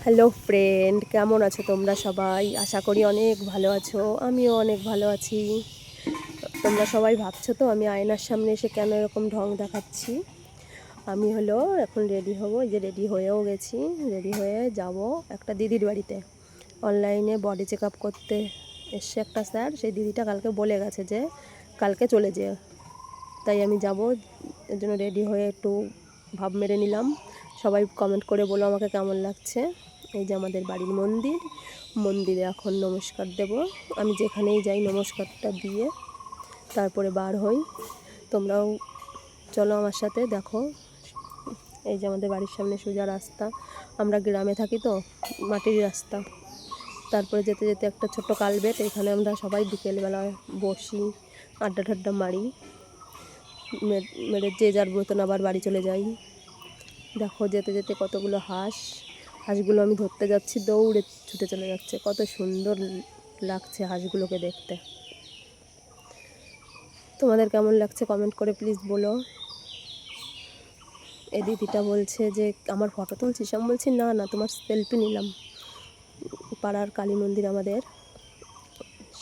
Hello friend কেমন আছো তোমরা সবাই? আশা করি অনেক ভালো আছো। আমিও অনেক ভালো আছি। তোমরা সবাই ভাবছ তো আমি আয়নার সামনে এসে কেন এরকম ঢং দেখাচ্ছি? আমি হলো এখন রেডি হব। এই যে রেডি হয়েও গেছি। রেডি হয়ে যাব একটা দিদির বাড়িতে। অনলাইনে বডি চেক আপ করতে এসছে একটা স্যার সেই দিদিটা কালকে বলে গেছে যে কালকে চলে যেও। তাই আমি যাব। এর জন্য রেডি হয়ে একটু ভাব মেরে নিলাম। সবাই কমেন্ট করে বলো আমাকে কেমন লাগছে। এই যে আমাদের বাড়ির মন্দির, মন্দিরে এখন নমস্কার দেব। আমি যেখানেই যাই নমস্কারটা দিয়ে তারপরে বার হই। তোমরাও চলো আমার সাথে, দেখো। এই যে আমাদের বাড়ির সামনে সোজা রাস্তা। আমরা গ্রামে থাকি তো, মাটির রাস্তা। তারপরে যেতে যেতে একটা ছোট্ট কালবেট, এখানে আমরা সবাই বিকেলবেলায় বসি, আড্ডা ঠাড্ডা মারি। মেরে যে যার মতন আবার বাড়ি চলে যাই। দেখো যেতে যেতে কতগুলো হাঁস, হাঁসগুলো আমি ধরতে যাচ্ছি, দৌড়ে ছুটে চলে যাচ্ছে। কত সুন্দর লাগছে হাঁসগুলোকে দেখতে। তোমাদের কেমন লাগছে কমেন্ট করে প্লিজ বলো। এই দিদিটা বলছে যে, আমার ফটো তুলছিস? আমি বলছি, না না, তোমার সেলফি নিলাম। পাড়ার কালী মন্দির আমাদের।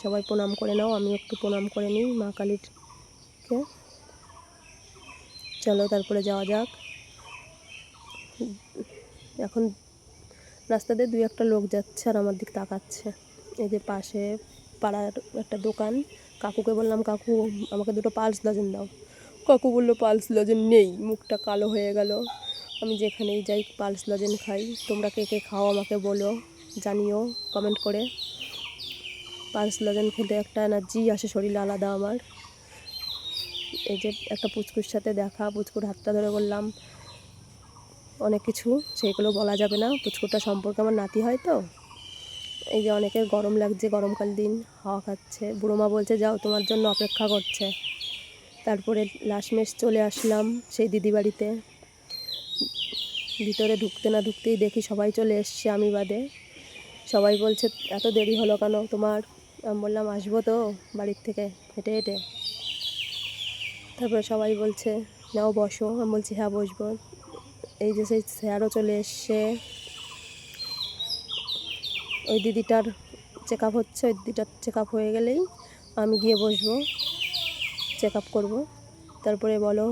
সবাই প্রণাম করে নাও আমি একটু প্রণাম করে নিই মা কালীরকে চলো তারপরে যাওয়া যাক। এখন রাস্তাতে দুই একটা লোক যাচ্ছে আর আমার দিক তাকাচ্ছে। এই যে পাশে পাড়ার একটা দোকান। কাকুকে বললাম, কাকু, আমাকে দুটো পালস লজেন দাও। কাকু বলল, পালস লজেন নেই, মুখটা কালো হয়ে গেল। আমি যেখানেই যাই পালস লজেন খাই। তোমরা কে কে খাও আমাকে বলো, জানিও কমেন্ট করে। পালস লজেন খেলে একটা এনার্জি আসে শরীর আলাদা আমার। এই যে একটা পুচকুর সাথে দেখা, পুচকুর হাতটা ধরে বললাম অনেক কিছু সেইগুলো বলা যাবে না। পুচকুটা সম্পর্কে আমার নাতি হয় তো। এই যে অনেকের গরম লাগছে, গরমকাল দিন, হাওয়া খাচ্ছে। বুড়ো মা বলছে, যাও, তোমার জন্য অপেক্ষা করছে। তারপরে লাশমেশ চলে আসলাম সেই দিদি বাড়িতে। ভিতরে ঢুকতে না ঢুকতেই দেখি সবাই চলে এসছে আমি বাদে। সবাই বলছে, এত দেরি হলো কেন? তোমার? আমি বললাম, আসব তো বাড়ির থেকে। হেঁটে হেঁটে। তারপরে সবাই বলছে, নাও বসো। আমি বলছি হ্যাঁ বসবো। এই যে সেই স্যারও চলে এসছে। ওই দিদিটার চেক আপ হচ্ছে, ওই দিদিটার চেক আপ হয়ে গেলেই আমি গিয়ে বসবো চেক আপ করব। তারপরে বলো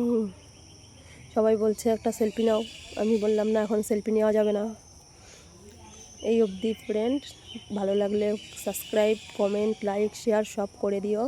সবাই বলছে একটা সেলফি নাও। আমি বললাম, না, এখন সেলফি নেওয়া যাবে না। এই অবধি ফ্রেন্ড ভালো লাগলে সাবস্ক্রাইব কমেন্ট লাইক শেয়ার সব করে দিও।